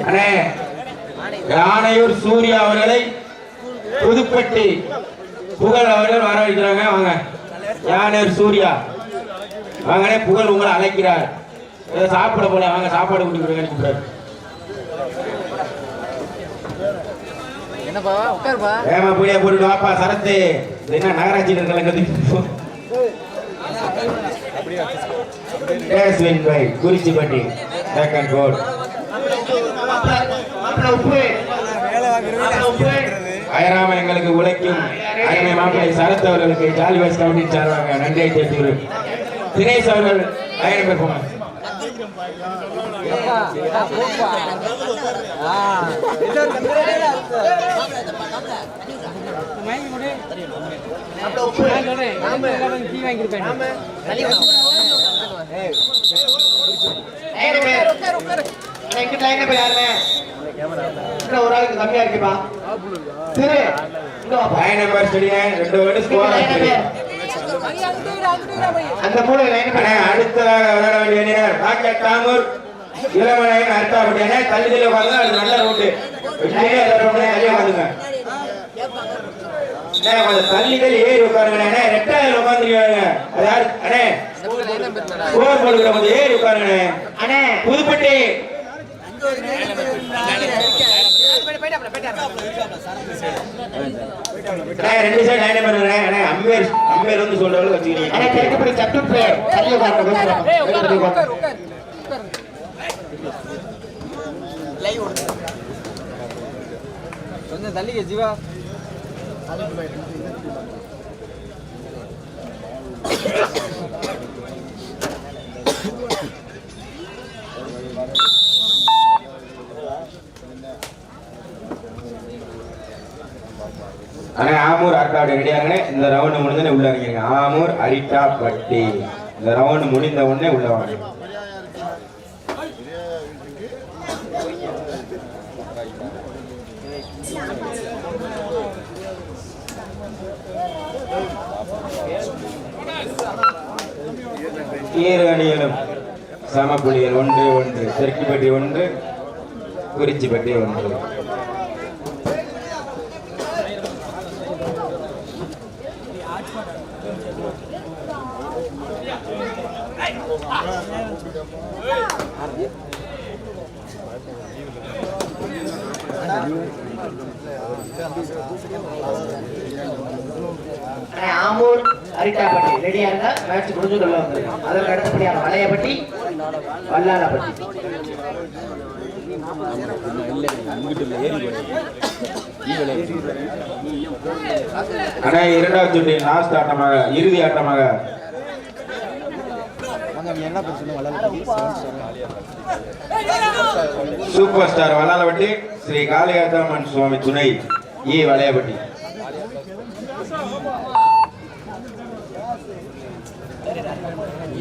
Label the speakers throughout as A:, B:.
A: அண்ணே யானையூர் சூர்யா அவர்களை புதுப்பட்டி புகழ் அவர்கள் வரவேற்கிறாங்க வாங்க. யானையூர் சூர்யா. வாங்கண்ணே புகழ் உங்களை அழைக்கிறார். சாப்பிட போல வாங்க சாப்பாடு கொடுக்குறேன்னு கூப்பிடாரு
B: என்னப்பா உட்காருப்பா.
A: ஏமா புளியா போட்டு வாப்பா சரத்து. இது என்ன நகராட்சியில் இருக்கல toss win by Kurichipatti second court அயராம எங்களுக்கு உழைக்கும். அருமை மாப்பிள்ளை சரத் அவர்களுக்கு ஜாலி வயசு கமிட்டி சார்பாங்க நன்றியை தெரிவித்து தினேஷ் அவர்கள் ஆயிரம் பேர் போனாங்க
B: போப்பா ஆ டீ வாங்கிருப்பேன்
C: ஒரு ஆளுக்கு கம்மியா இருக்குப்பா சரி
A: லைன் நம்பர் சொல்லியே ரெண்டு வேர்டு ஸ்கோர்
C: அந்த மூணு லைன்
A: அடுத்ததாக விளையாட வேண்டிய அணியினர் டாக்டர் தாமூர் இளமலையன் அர்த்தாப்பட்டி தள்ளி தள்ளி உட்காருங்க அது நல்ல ரூட்டு வெளியே எல்லாரும் அண்ணே கொஞ்சம் தள்ளிகள் ஏறி உட்காருங்க அண்ணே ரெட்டாயிரம் உட்காந்துருக்காங்க அதாவது அண்ணே ஸ்கோர் போடுகிற கொஞ்சம் ஏறி உட்காருங்க அண்ணே புதுப்பட்டி. ரெண்டு சைடு லைன் அண்ணே அம்பேர் அம்பேர் வந்து
C: அண்ணே தள்ளி உட்காருங்க
B: கொஞ்சம் தள்ளிக்க ஜீவா.
A: அண்ணே ஆமூர் அர்த்தாவுடைய ரெடியாங்கண்ணே இந்த ரவுண்டு முடிஞ்சோடனே உள்ள இறங்கிருங்க. ஆமூர் அரிட்டா பட்டி. இந்த ரவுண்டு முடிந்த உடனே உள்ள வாங்க. இரு அணியிலும் சம ஒன்று ஒன்று. தெற்குப்பட்டி ஒன்று குறிச்சிப்பட்டி ஒன்று.
C: அண்ணே அரிட்டாப்பட்டி ரெடியா இருந்தா மேட்ச் முடிஞ்சு கொள்ள வந்து அதற்கு அடுத்தபடியாக வளையப்பட்டி வல்லாலப்பட்டி
A: அண்ணா இரண்டாவது சுற்றி லாஸ்ட் ஆட்டமாக இறுதி ஆட்டமாக. சூப்பர் ஸ்டார் வல்லாலவட்டி ஸ்ரீ காளியாத்தம்மன் சுவாமி துணை இ வளையப்பட்டி.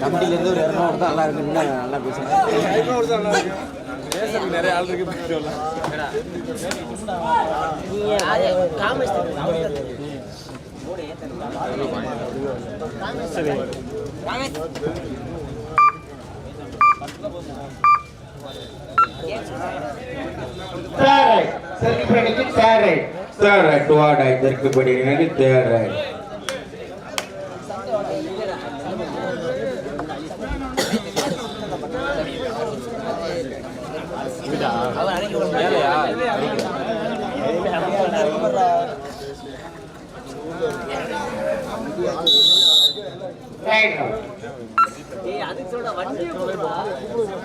B: கமிட்டில இருந்து ஒரு இரநூறு தான் நல்லா இருக்கு இன்னும் நல்லா
A: டுவார்ட் ரைட் தெற்குப்படி நினைவு தேர்ட் ரைட்
C: ரைட்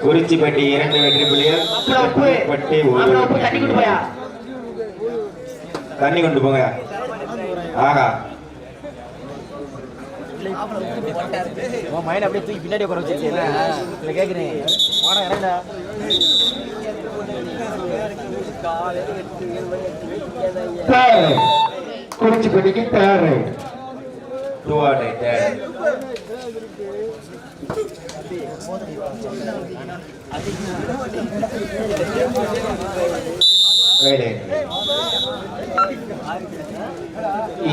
A: குறிச்சிப்பட்டி இரண்டு வெற்றி புள்ளிகள்
C: தண்ணி கொண்டு போயா?
A: தண்ணி கொண்டு போங்க. ஆகா.
B: உன் மைண்ட் அப்படியே தூக்கி பின்னாடி உட்கார வச்சிருக்கீங்களா இல்லை கேட்குறேன் போனா இறங்கடா.
C: குறிச்சிப்பட்டிக்கு தேர்ட்
A: டூ ஆர்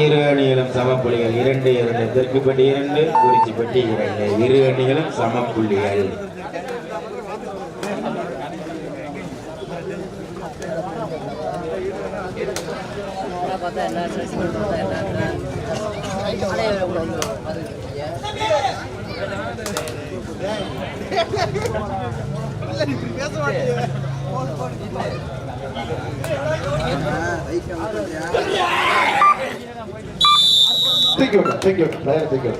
A: இரு அணிகளும் சமப்புள்ளிகள் இரண்டு இரண்டு. தெற்குப்பட்டி இரண்டு குறிச்சிப்பட்டி இரண்டு. இரு அணிகளும் சமப்புள்ளிகள்
C: தூக்கி விடு தூக்கி விடு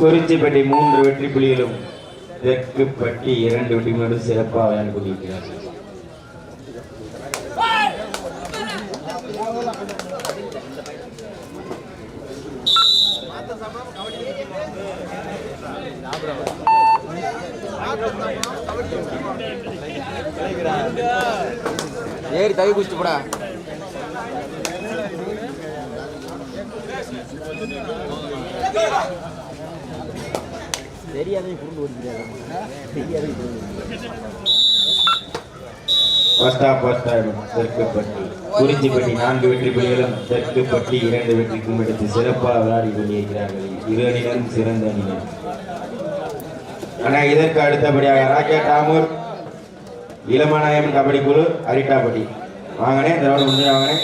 A: குறிச்சிப்பட்டி மூன்று வெற்றி புலிகளும் தெற்குப்பட்டி இரண்டு வெற்றி புலிகளும் சிறப்பாக விளையாண்டு கொண்டிருக்கிறார்கள்.
B: ஏறி தவி குடிச்சிட்டு போடா. தெரியாதே புரிந்து ஓடிக்கிறாங்க தெரியாதே
A: தெற்குப்பட்டி குறிச்சிப்பட்டி நான்கு வெற்றி புலிகளும் தெற்குப்பட்டி இரண்டு வெற்றிக்கும் எடுத்து சிறப்பாக விளையாடி கொண்டிருக்கிறார்கள். இரு அணிகளும் சிறந்த அணிகள் ஆனால் இதற்கு அடுத்தபடியாக ராக்கெட் ஆமூர். இளமநாயகம் கபடி குழு அரிட்டாப்பட்டி வாங்கினேன் இந்த ரவுண்ட் முடிஞ்சு வாங்கனே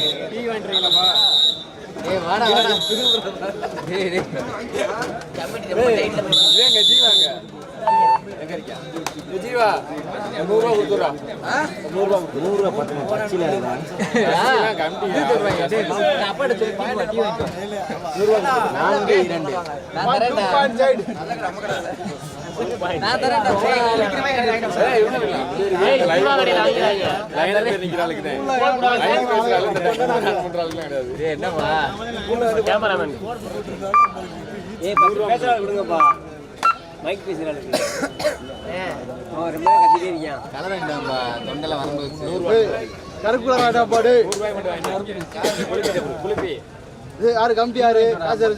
B: நான்கு இரண்டு என்னப்பா ஏய் பத்து பேசுறாள் விடுங்கப்பா மைக் பேசுறாள் அவன் ரொம்ப நேரம் கத்திட்டே இருக்கான் கலரண்டாம்பா தொண்டல வரும்போது
D: கருப்புல வேண்டாப்பாடு யாரு கமிட்டி யாரு காசு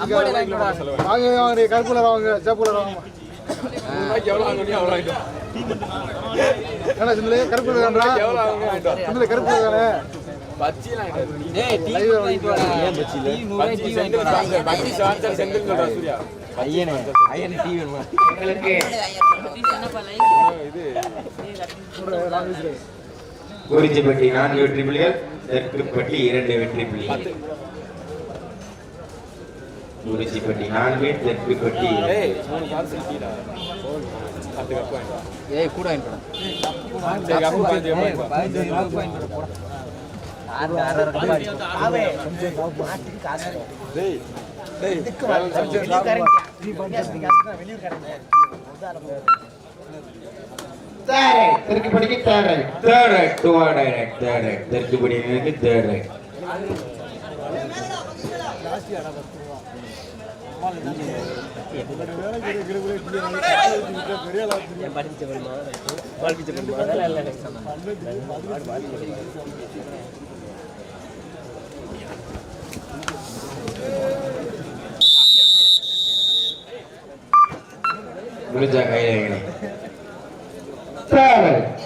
D: வாங்க வாங்க கருப்புல வாங்க சேப்புல வாங்க. என்ன சிந்தலே கருப்புல வேண்டா சிந்தலே கருப்புல தானே?
B: டேய் டீ வாங்கிட்டு வாடா ஏன் பச்சில டீ வாங்கிட்டு வாடா ஐயனே ஐயனே டீ வேணுமா?
C: உங்களுக்கு
A: குறிச்சிப்பட்டி நான்கு வெற்றி புலிகள் தெற்குப்பட்டி இரண்டு வெற்றி புலிகள்
B: ஏய் கூட வாங்கிட்டு வாடா ஆறு ஆறு ஆறு
C: third
A: raid do or direct third raid அணிகளுக்கு third raid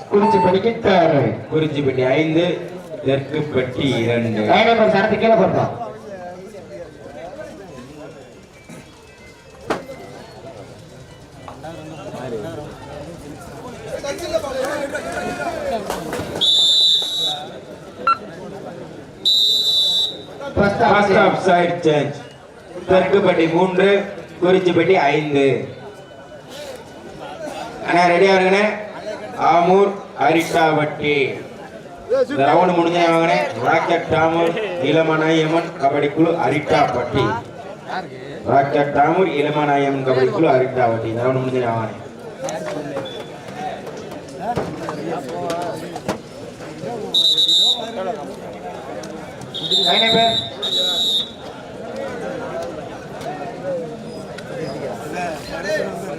A: Kurichi
C: third Kurichi பண்ணி
A: ஐந்து ஐந்து தெற்குப்பட்டி இரண்டு
C: லைன் நம்பர் சரத்து கீழே போட்டோம் first
A: half side change Therkupatti மூன்று குறிச்சிப்பட்டி ஐந்து. அண்ணா ரெடியா இருங்கண்ணே. ஆமூர் அரிட்டாவட்டி இந்த ரவுண்ட் முடிஞ்சா வாங்கண்ணே. ராக்கெட் டாமூர் இளமநாயம்மன் கபடி குழு அரிட்டாப்பட்டி ராக்கெட் டாமூர் இளமநாயம்மன் கபடி குழு அரிட்டாவட்டி இந்த ரவுண்ட் முடிஞ்சா வாங்கண்ணே.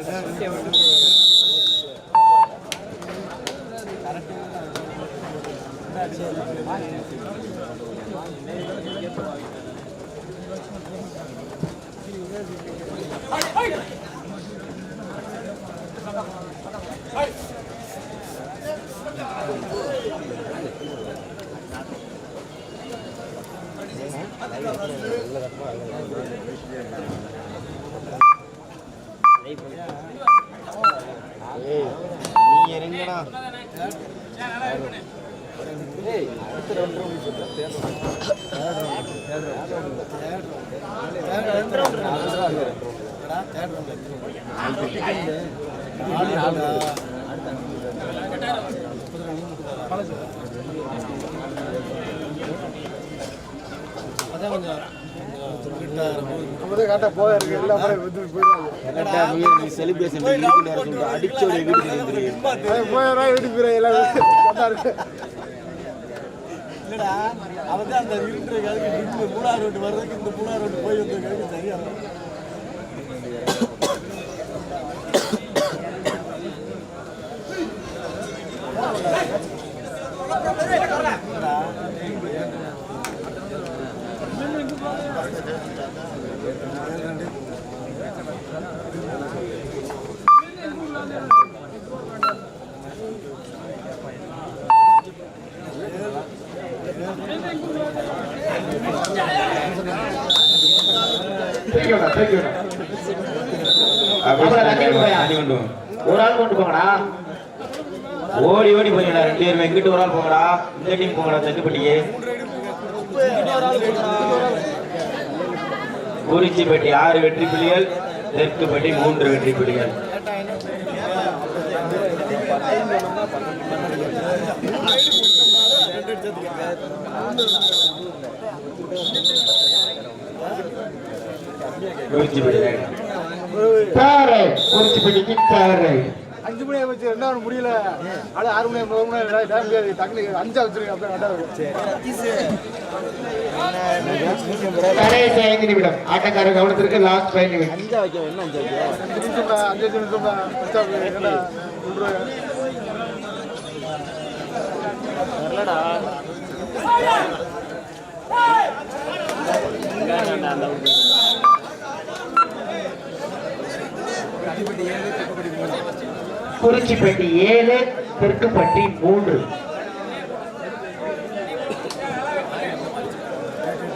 D: கரெக்டா போயா இருக்கு எல்லா முறையும் வந்து போயிடுவாங்க
B: செலிப்ரேஷன் அடிச்சோட வீட்டுக்கு
D: எல்லாம்
E: இல்லடா அவன் தான் அந்த இருட்டுறதுக்கு இந்த மூணாறு ரோட்டு வர்றதுக்கு இந்த மூணாறு ரோட்டு போய் வந்ததுக்கு சரியா இருக்கும்.
C: தூக்கிவிடா தூக்கிவிடா
A: அப்படியே
C: தண்ணி கொண்டு போயா?
A: தண்ணி கொண்டு வா.
C: ஒரு ஆள் கொண்டு போங்கடா.
A: ஓடி ஓடி போங்கடா ரெண்டு பேருமே. இங்கிட்டு ஒரு ஆள் போங்கடா. இந்த டீம் போங்கடா தட்டுப்பட்டியே குறிச்சிப்பட்டி ஆறு வெற்றி புள்ளிகள் தெற்குப்பட்டி மூன்று வெற்றி புள்ளிகள் குறிச்சிப்பட்டி
C: தாரை குறிச்சிப்பட்டிக்கு தாரை
D: அஞ்சு மணி வச்சு ரெண்டாவது முடியல அது ஆறு மணி மூணு மணி டக்குனு அஞ்சா வச்சிருக்கேன் அப்படியே
C: கடைசி ஐந்து நிமிடம் ஆட்டக்காரர் கவனத்திற்கு லாஸ்ட் ஃபைவ் நிமிடம்
B: அஞ்சா வைக்க என்ன அஞ்சா
D: நிமிஷம் அஞ்சு நிமிஷம் தான். வச்சா அப்படியே என்னடா விட்ருவாங்க.
C: குறிச்சிப்பட்டி ஏழு தெற்குப்பட்டி மூன்று.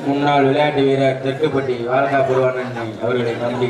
A: முன்னாள் விளையாட்டு வீரர் தெற்குப்பட்டி வாரதா புருவானன் அவர்களை நம்பி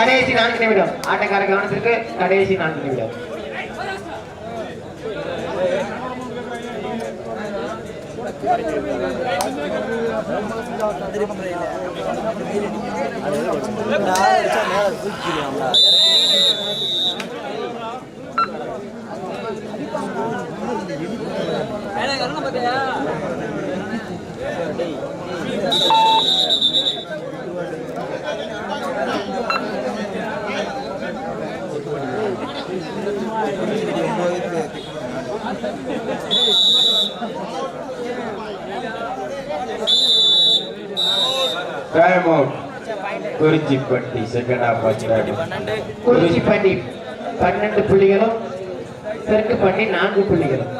C: கடைசி நான்கு நிமிடம். ஆட்டக்கார கவனத்திற்கு கடைசி நான்கு நிமிடம்.
A: Time out Kurichipatti second half ஆச்சு
C: குறிச்சிப்பட்டி பன்னெண்டு புள்ளிகளும் தெற்குப்பட்டி நான்கு புள்ளிகளும்.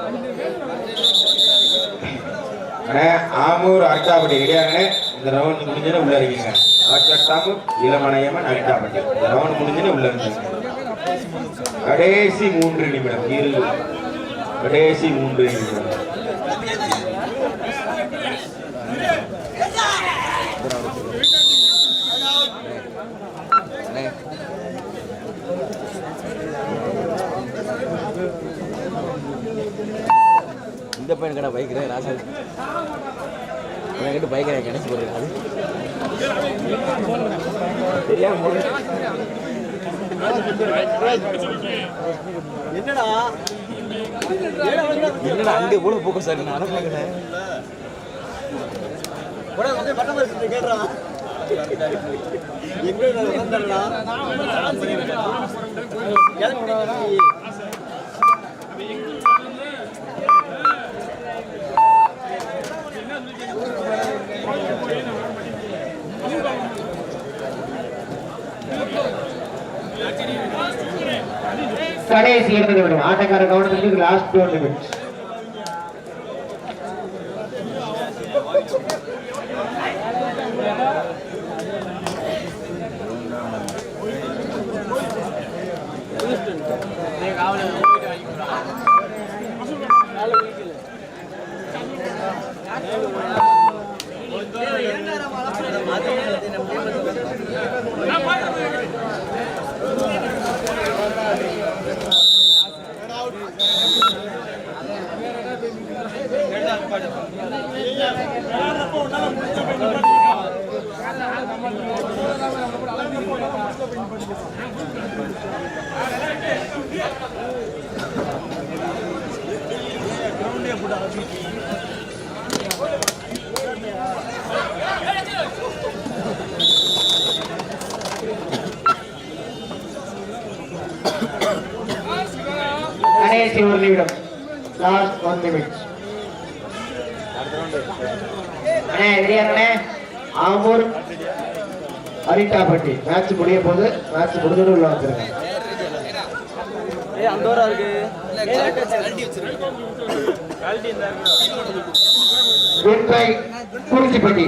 A: அண்ணே ஆமூர் அர்த்தாப்பட்டி ரெடியாங்கண்ணே இந்த ரவுண்ட் முடிஞ்சது உள்ள இருக்கீங்க. அர்த்தாமூர் இளமணையம்மன் அர்த்தாப்பட்டி இந்த ரவுண்ட் முடிஞ்சது உள்ள இருந்துங்க கடைசி மூன்று நிமிடம் இரு கடைசி மூன்று நிமிடம்.
B: இந்த பையன் கடை பைக்கிறேன் ராசா என்கிட்ட பைக்கிறேன் கிடைச்சி போடுறாரு தெரியாம
E: என்னடா?
B: என்னடா அங்கே போல போக்க சார் நான்
E: பரிசு கேட்றான் எங்க
C: கடைசி இரண்டு நிமிடம் ஆட்டக்கார கவனத்துக்கு லாஸ்ட் டூ நிமிட்ஸ் கடைசி ஒரு நிமிடம் லாஸ்ட் ஒன் நிமிட்ஸ் அண்ணே ரெடியாங்கண்ணே ஆம்பூர் அரிட்டாப்பட்டி. மேட்ச் முடிய போது மேட்ச் முடிஞ்சது உள்ள வந்துருங்க.
B: ஏய் அந்த இருக்கு.
C: Good bye Kurichipatti